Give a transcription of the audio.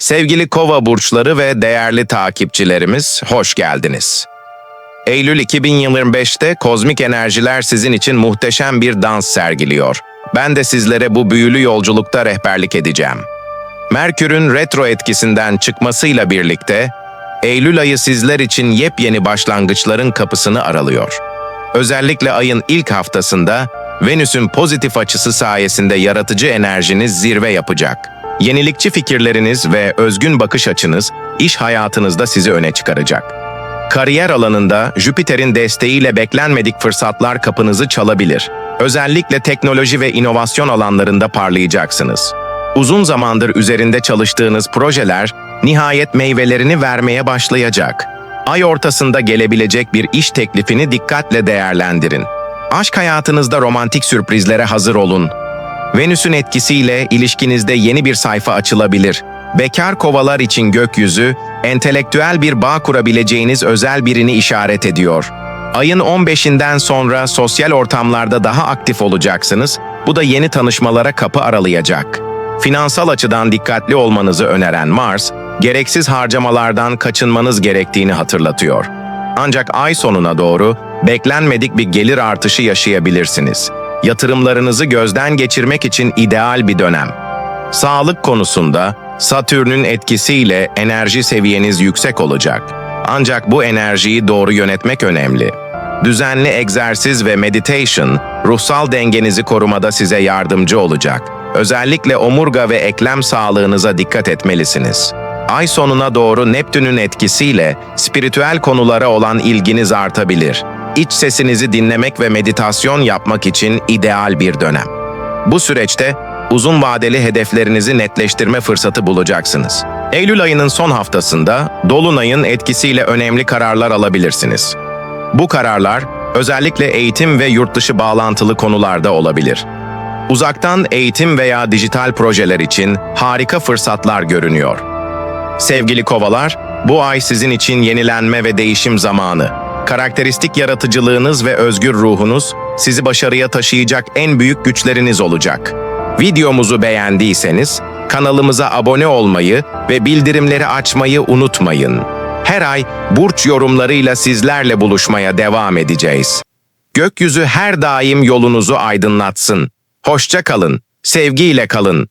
Sevgili kova burçları ve değerli takipçilerimiz, hoş geldiniz. Eylül 2025'te kozmik enerjiler sizin için muhteşem bir dans sergiliyor. Ben de sizlere bu büyülü yolculukta rehberlik edeceğim. Merkür'ün retro etkisinden çıkmasıyla birlikte, Eylül ayı sizler için yepyeni başlangıçların kapısını aralıyor. Özellikle ayın ilk haftasında Venüs'ün pozitif açısı sayesinde yaratıcı enerjiniz zirve yapacak. Yenilikçi fikirleriniz ve özgün bakış açınız iş hayatınızda sizi öne çıkaracak. Kariyer alanında Jüpiter'in desteğiyle beklenmedik fırsatlar kapınızı çalabilir. Özellikle teknoloji ve inovasyon alanlarında parlayacaksınız. Uzun zamandır üzerinde çalıştığınız projeler nihayet meyvelerini vermeye başlayacak. Ay ortasında gelebilecek bir iş teklifini dikkatle değerlendirin. Aşk hayatınızda romantik sürprizlere hazır olun. Venüs'ün etkisiyle ilişkinizde yeni bir sayfa açılabilir. Bekar kovalar için gökyüzü, entelektüel bir bağ kurabileceğiniz özel birini işaret ediyor. Ayın 15'inden sonra sosyal ortamlarda daha aktif olacaksınız. Bu da yeni tanışmalara kapı aralayacak. Finansal açıdan dikkatli olmanızı öneren Mars, gereksiz harcamalardan kaçınmanız gerektiğini hatırlatıyor. Ancak ay sonuna doğru beklenmedik bir gelir artışı yaşayabilirsiniz. Yatırımlarınızı gözden geçirmek için ideal bir dönem. Sağlık konusunda Satürn'ün etkisiyle enerji seviyeniz yüksek olacak. Ancak bu enerjiyi doğru yönetmek önemli. Düzenli egzersiz ve meditation, ruhsal dengenizi korumada size yardımcı olacak. Özellikle omurga ve eklem sağlığınıza dikkat etmelisiniz. Ay sonuna doğru Neptün'ün etkisiyle spiritüel konulara olan ilginiz artabilir. İç sesinizi dinlemek ve meditasyon yapmak için ideal bir dönem. Bu süreçte uzun vadeli hedeflerinizi netleştirme fırsatı bulacaksınız. Eylül ayının son haftasında Dolunay'ın etkisiyle önemli kararlar alabilirsiniz. Bu kararlar özellikle eğitim ve yurtdışı bağlantılı konularda olabilir. Uzaktan eğitim veya dijital projeler için harika fırsatlar görünüyor. Sevgili kovalar, bu ay sizin için yenilenme ve değişim zamanı. Karakteristik yaratıcılığınız ve özgür ruhunuz sizi başarıya taşıyacak en büyük güçleriniz olacak. Videomuzu beğendiyseniz kanalımıza abone olmayı ve bildirimleri açmayı unutmayın. Her ay burç yorumlarıyla sizlerle buluşmaya devam edeceğiz. Gökyüzü her daim yolunuzu aydınlatsın. Hoşça kalın, sevgiyle kalın.